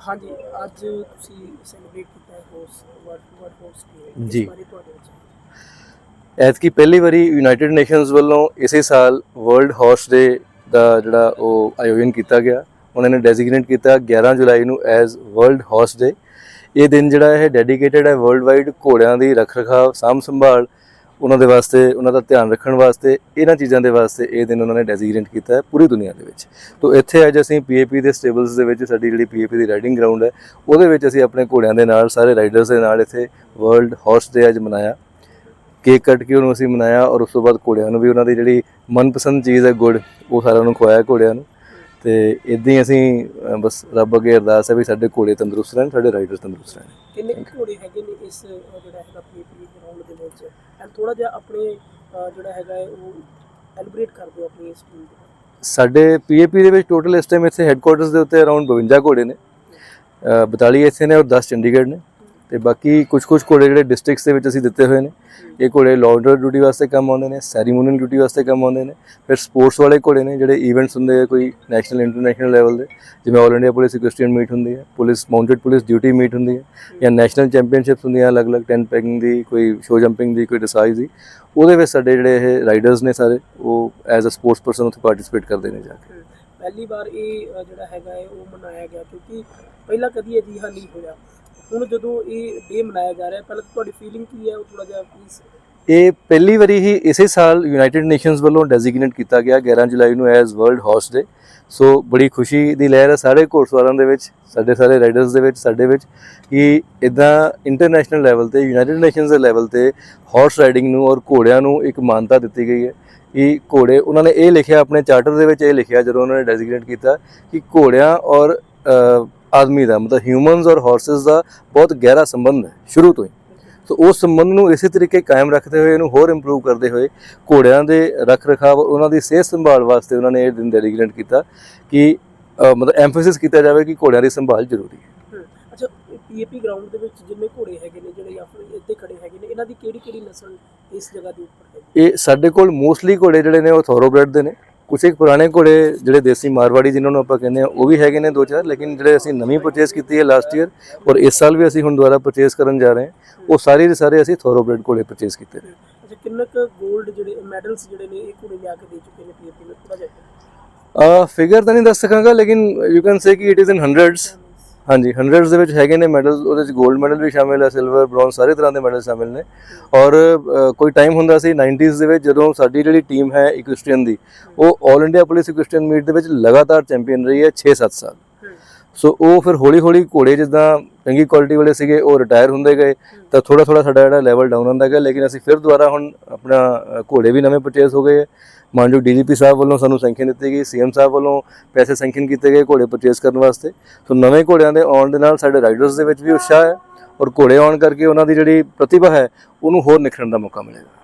ਹਾਂਜੀ ਅੱਜ ਤੁਸੀਂ ਸੈਲੀਬ੍ਰੇਟ ਕੀਤਾ ਹੈ ਹੋਸ ਵਰਡ ਵਰਡ ਹੋਸ ਡੇ ਜੀ। ਬਾਰੇ ਤੁਹਾਡੇ ਵਿੱਚ ਐਤਕੀ ਪਹਿਲੀ ਵਾਰੀ ਯੂਨਾਈਟਿਡ ਨੇਸ਼ਨਸ ਵੱਲੋਂ ਇਸੇ ਸਾਲ ਵਰਲਡ ਹਾਰਸ ਡੇ ਦਾ ਜਿਹੜਾ ਉਹ ਆਯੋਜਨ ਕੀਤਾ ਗਿਆ ਉਹਨਾਂ ਨੇ ਡੈਜ਼ਿਗਨੇਟ ਕੀਤਾ 11 ਜੁਲਾਈ ਨੂੰ ਐਜ਼ ਵਰਲਡ ਹਾਰਸ ਡੇ ਇਹ ਦਿਨ ਜਿਹੜਾ ਇਹ ਡੈਡੀਕੇਟਿਡ ਹੈ ਵਰਲਡ ਵਾਈਡ ਘੋੜਿਆਂ ਦੀ ਰੱਖ ਰਖਾਵ ਸਾਂਭ ਸੰਭਾਲ ਉਹਨਾਂ ਦੇ ਵਾਸਤੇ, ਉਹਨਾਂ ਦਾ ਧਿਆਨ ਰੱਖਣ ਵਾਸਤੇ, ਇਹਨਾਂ ਚੀਜ਼ਾਂ ਦੇ ਵਾਸਤੇ ਇਹ ਦਿਨ ਉਹਨਾਂ ਨੇ ਡੈਜ਼ਿਗਨੇਟ ਕੀਤਾ ਹੈ ਪੂਰੀ ਦੁਨੀਆ ਦੇ ਵਿੱਚ। ਤੋਂ ਇੱਥੇ ਅੱਜ ਅਸੀਂ ਪੀਏਪੀ ਦੇ ਸਟੇਬਲਸ ਦੇ ਵਿੱਚ ਸਾਡੀ ਜਿਹੜੀ ਪੀਏਪੀ ਦੀ ਰਾਈਡਿੰਗ ਗਰਾਊਂਡ ਹੈ, ਉਹਦੇ ਵਿੱਚ ਅਸੀਂ ਆਪਣੇ ਘੋੜਿਆਂ ਦੇ ਨਾਲ, ਸਾਰੇ ਰਾਈਡਰਸ ਦੇ ਨਾਲ ਇੱਥੇ ਵਰਲਡ ਹਾਰਸ ਡੇ ਅੱਜ ਮਨਾਇਆ। ਕੇਕ ਕੱਟ ਕੇ ਉਹਨੂੰ ਅਸੀਂ ਮਨਾਇਆ ਔਰ ਉਸ ਤੋਂ ਬਾਅਦ ਘੋੜਿਆਂ ਨੂੰ ਵੀ ਉਹਨਾਂ ਦੀ ਜਿਹੜੀ ਮਨਪਸੰਦ ਚੀਜ਼ ਹੈ ਗੁੜ, ਉਹ ਸਾਰਿਆਂ ਨੂੰ ਖਵਾਇਆ ਘੋੜਿਆਂ ਨੂੰ। ਤੇ ਇਦਾਂ ਹੀ ਅਸੀਂ ਅ, ਬਸ ਰੱਬ ਅੱਗੇ ਅਰਦਾਸ ਹੈ ਵੀ ਸਾਡੇ ਘੋੜੇ ਤੰਦਰੁਸਤ ਰਹਿਣ ਸਾਡੇ ਰਾਈਡਰ ਤੰਦਰੁਸਤ ਰਹਿਣ। ਕਿੰਨੇ ਕੁ ਘੋੜੇ ਹੈਗੇ ਨੇ ਇਸ ਅਹ, ਜਿਹੜਾ ਹੈਗਾ ਪੀਪੀ ਗਰਾਊਂਡ ਦੇ ਵਿੱਚ? ਐਂਡ ਥੋੜਾ ਜਿਹਾ ਆਪਣੇ ਅਹ, ਜਿਹੜਾ ਹੈਗਾ ਹੈ ਉਹ ਐਲੀਬ੍ਰੇਟ ਕਰ ਦਿਓ ਆਪਣੀ ਇਸ ਟੀਮ ਦੇ ਸਾਡੇ ਪੀਏਪੀ ਦੇ ਵਿੱਚ ਟੋਟਲ ਇਸ ਟਾਈਮ ਇੱਥੇ ਹੈੱਡਕੁਆਟਰਸ ਦੇ ਉੱਤੇ ਅਰਾਊਂਡ 52 ਘੋੜੇ ਨੇ। ਅ, 42 ਇੱਥੇ ਨੇ ਔਰ 10 ਚੰਡੀਗੜ੍ਹ ਨੇ। ਤੇ ਬਾਕੀ ਕੁਝ ਕੁਝ ਘੋੜੇ ਜਿਹੜੇ ਡਿਸਟ੍ਰਿਕਟਸ ਦੇ ਵਿੱਚ ਅਸੀਂ ਦਿੱਤੇ ਹੋਏ ਨੇ, ਇਹ ਘੋੜੇ ਲਾਰਡਰ ਡਿਊਟੀ ਵਾਸਤੇ ਕੰਮ ਆਉਂਦੇ ਨੇ ਸੈਰੀਮੋਨੀਅਲ ਡਿਊਟੀ ਵਾਸਤੇ ਕੰਮ ਆਉਂਦੇ ਨੇ, ਫਿਰ ਸਪੋਰਟਸ ਵਾਲੇ ਘੋੜੇ ਨੇ ਜਿਹੜੇ ਇਵੈਂਟਸ ਹੁੰਦੇ ਆ ਕੋਈ ਨੈਸ਼ਨਲ ਇੰਟਰਨੈਸ਼ਨਲ ਲੈਵਲ ਦੇ, ਜਿਵੇਂ all India police equestrian meet ਹੁੰਦੀ ਹੈ police mounted police duty meet ਹੁੰਦੀ ਹੈ, ਜਾਂ ਨੈਸ਼ਨਲ ਚੈਂਪੀਅਨਸ਼ਿਪਸ ਹੁੰਦੀਆਂ, ਅਲੱਗ-ਅਲੱਗ 10 ਪੈਕਿੰਗ ਦੀ, ਕੋਈ ਸ਼ੋ ਜੰਪਿੰਗ ਦੀ, ਕੋਈ ਡਿਸਾਈਜ਼ ਦੀ, ਉਹਦੇ ਵਿੱਚ ਸਾਡੇ ਜਿਹੜੇ ਇਹ ਰਾਈਡਰਸ ਨੇ ਸਾਰੇ, ਉਹ ਐਜ਼ ਅ ਸਪੋਰਟਸ ਪਰਸਨ ਉੱਥੇ ਪਾਰਟਿਸਿਪੇਟ ਕਰਦੇ ਨੇ ਜਾ ਕੇ। ਪਹਿਲੀ ਵਾਰ ਇਹ ਅਹ, ਜਿਹੜਾ ਹੈਗਾ ਹੈ ਉਹ ਮਨਾਇਆ ਗਿਆ ਕਿਉਂਕਿ ਪਹਿਲਾਂ ਕਦੀ ਅਜਿਹਾ ਨਹੀਂ ਹੋਇਆ। ਹੁਣ ਜਦੋਂ ਇਹ ਡੇ ਮਨਾਇਆ ਜਾ ਰਿਹਾ ਪਹਿਲਾਂ ਤਾਂ ਤੁਹਾਡੀ ਫੀਲਿੰਗ ਕੀ ਹੈ? ਉਹ ਥੋੜਾ ਜਿਹਾ ਪਲੀਜ਼ ਇਹ ਪਹਿਲੀ ਵਾਰੀ ਹੀ ਇਸੇ ਸਾਲ ਯੂਨਾਈਟਿਡ ਨੇਸ਼ਨਸ ਵੱਲੋਂ ਡੈਜ਼ਿਗਨੇਟ ਕੀਤਾ ਗਿਆ 11 ਜੁਲਾਈ ਨੂੰ as world horse day so ਬੜੀ ਖੁਸ਼ੀ ਦੀ ਲਹਿਰ ਹੈ ਸਾਰੇ ਘੋੜਸਵਾਰਾਂ ਦੇ ਵਿੱਚ, ਸਾਡੇ ਸਾਰੇ ਰਾਈਡਰਸ ਦੇ ਵਿੱਚ, ਸਾਡੇ ਵਿੱਚ ਕਿ ਇਦਾਂ ਇੰਟਰਨੈਸ਼ਨਲ ਲੈਵਲ ਤੇ ਯੂਨਾਈਟਿਡ ਨੇਸ਼ਨਸ ਦੇ ਲੈਵਲ ਤੇ ਹਾਰਸ ਰਾਈਡਿੰਗ ਨੂੰ ਔਰ ਘੋੜਿਆਂ ਨੂੰ ਇੱਕ ਮਾਨਤਾ ਦਿੱਤੀ ਗਈ ਹੈ ਕਿ ਘੋੜੇ, ਉਹਨਾਂ ਨੇ ਇਹ ਲਿਖਿਆ, ਆਪਣੇ ਚਾਰਟਰ ਦੇ ਵਿੱਚ ਇਹ ਲਿਖਿਆ, ਜਦੋਂ ਉਹਨਾਂ ਨੇ ਡੈਜ਼ਿਗਨੇਟ ਕੀਤਾ ਕਿ ਘੋੜਿਆਂ ਔਰ ਆਦਮੀ ਦਾ, ਮਤਲਬ ਹਿਊਮਨਸ ਔਰ ਹਾਰਸਸ ਦਾ ਬਹੁਤ ਗਹਿਰਾ ਸੰਬੰਧ ਹੈ, ਸ਼ੁਰੂ ਤੋਂ ਹੀ। ਸੋ ਉਸ ਸੰਬੰਧ ਨੂੰ ਇਸੇ ਤਰੀਕੇ ਕਾਇਮ ਰੱਖਦੇ ਹੋਏ ਇਹਨੂੰ ਹੋਰ ਇੰਪਰੂਵ ਕਰਦੇ ਹੋਏ ਘੋੜਿਆਂ ਦੇ ਰੱਖ ਰਖਾਵ ਉਹਨਾਂ ਦੀ ਸਿਹਤ ਸੰਭਾਲ ਵਾਸਤੇ ਉਹਨਾਂ ਨੇ ਇਹ ਦਿਨ ਡੈਡੀਕੇਟ ਕੀਤਾ ਕਿ ਮਤਲਬ ਐਮਫੈਸਿਸ ਕੀਤਾ ਜਾਵੇ ਕਿ ਘੋੜਿਆਂ ਦੀ ਸੰਭਾਲ ਜ਼ਰੂਰੀ ਹੈ। ਅੱਛਾ ਪੀਏਪੀ ਗਰਾਊਂਡ ਦੇ ਵਿੱਚ ਜਿੰਨੇ ਘੋੜੇ ਹੈਗੇ ਨੇ ਜਿਹੜੇ ਫਿਰ ਇੱਥੇ ਖੜੇ ਹੈਗੇ ਨੇ ਇਹਨਾਂ ਦੀ ਕਿਹੜੀ ਕਿਹੜੀ ਨਸਲ ਇਸ ਜਗ੍ਹਾ ਦੇ ਉੱਪਰ ਹੈ ਇਹ ਸਾਡੇ ਕੋਲ ਮੋਸਟਲੀ ਘੋੜੇ ਜਿਹੜੇ ਨੇ ਉਹ ਥੋਰੋਬ੍ਰੈਡ ਦੇ ਨੇ। ਕੁਝ ਇੱਕ ਪੁਰਾਣੇ ਘੋੜੇ ਜਿਹੜੇ ਦੇਸੀ ਮਾਰਵਾੜੀ ਜਿਨ੍ਹਾਂ ਨੂੰ ਆਪਾਂ ਕਹਿੰਦੇ ਆ ਉਹ ਵੀ ਹੈਗੇ ਨੇ ਦੋ ਚਾਰ ਲੇਕਿਨ ਜਿਹੜੇ ਅਸੀਂ ਨਵੀਂ ਪਰਚੇਸ ਕੀਤੀ ਹੈ ਲਾਸਟ ਈਅਰ ਔਰ ਇਸ ਸਾਲ ਵੀ ਅਸੀਂ ਹੁਣ ਦੁਬਾਰਾ ਪਰਚੇਸ ਕਰਨ ਜਾ ਰਹੇ ਹਾਂ ਉਹ ਸਾਰੇ ਦੇ ਸਾਰੇ ਅਸੀਂ ਥੋਰੋਬ੍ਰੈਡ ਘੋੜੇ ਪਰਚੇਸ ਕੀਤੇ ਨੇ। ਅੱਛਾ ਕਿੰਨੇ ਕੁ 골ਡ ਜਿਹੜੇ ਮੈਡਲਸ ਜਿਹੜੇ ਨੇ ਇਹ ਘੋੜੇ ਲਿਆ ਕੇ ਦੇ ਚੁੱਕੇ ਨੇ ਪੀਏਪੀ ਨੂੰ ਥੋੜਾ ਜਿਹਾ ਅ ਫਿਗਰ ਤਾਂ ਨਹੀਂ ਦੱਸ ਸਕਾਂਗਾ ਲੇਕਿਨ ਯੂ ਕੈਨ ਸੇ ਕਿ ਇਟ ਇਜ਼ ਇਨ ਹੰਡਰਡਸ ਹਾਂਜੀ ਹੰਡਰਡਸ ਦੇ ਵਿੱਚ ਹੈਗੇ ਨੇ ਮੈਡਲ ਉਹਦੇ ਵਿੱਚ 골ਡ ਮੈਡਲ ਵੀ ਸ਼ਾਮਿਲ ਹੈ ਸਿਲਵਰ ਬ੍ਰੌਂਜ਼ ਸਾਰੇ ਤਰ੍ਹਾਂ ਦੇ ਮੈਡਲ ਸ਼ਾਮਿਲ ਨੇ। ਔਰ ਕੋਈ ਟਾਈਮ ਹੁੰਦਾ ਸੀ 90s ਦੇ ਵਿੱਚ ਜਦੋਂ ਸਾਡੀ ਜਿਹੜੀ ਟੀਮ ਹੈ ਇਕੁਇਸਟਰੀਅਨ ਦੀ, ਉਹ 올 ਇੰਡੀਆ ਪੁਲਿਸ ਇਕੁਇਸਟਰੀਅਨ ਮੀਟ ਦੇ ਵਿੱਚ ਲਗਾਤਾਰ ਚੈਂਪੀਅਨ ਰਹੀ ਹੈ 6-7 ਸਾਲ। ਸੋ ਉਹ ਫਿਰ ਹੌਲੀ ਹੌਲੀ ਘੋੜੇ ਜਿੱਦਾਂ ਚੰਗੀ ਕੁਆਲਿਟੀ ਵਾਲੇ ਸੀਗੇ, ਉਹ ਰਿਟਾਇਰ ਹੁੰਦੇ ਗਏ। ਤਾਂ ਥੋੜਾ ਥੋੜਾ ਸਾਡਾ ਜਿਹੜਾ ਲੈਵਲ ਡਾਊਨ ਹੁੰਦਾ ਗਿਆ, ਲੇਕਿਨ ਅਸੀਂ ਫਿਰ ਦੁਬਾਰਾ ਹੁਣ ਆਪਣਾ ਘੋੜੇ ਵੀ ਨਵੇਂ ਪਰਚੇਸ ਹੋ ਗਏ। ਹੈ ਮਾਨਯੋਗ ਡੀਜੀਪੀ ਸਾਹਿਬ ਵੱਲੋਂ ਸਾਨੂੰ ਸੈਂਕਸ਼ਨ ਦਿੱਤੀ ਗਈ ਸੀਐਮ ਸਾਹਿਬ ਵੱਲੋਂ ਪੈਸੇ ਸੈਂਕਸ਼ਨ ਕੀਤੇ ਗਏ ਘੋੜੇ ਪਰਚੇਸ ਕਰਨ ਵਾਸਤੇ। ਸੋ ਨਵੇਂ ਘੋੜਿਆਂ ਦੇ ਆਉਣ ਦੇ ਨਾਲ ਸਾਡੇ ਰਾਈਡਰਸ ਦੇ ਵਿੱਚ ਵੀ ਉਤਸ਼ਾਹ ਹੈ ਔਰ ਘੋੜੇ ਆਉਣ ਕਰਕੇ ਉਹਨਾਂ ਦੀ ਜਿਹੜੀ ਪ੍ਰਤਿਭਾ ਹੈ, ਉਹਨੂੰ ਹੋਰ ਨਿਖਰਨ ਦਾ ਮੌਕਾ ਮਿਲੇਗਾ।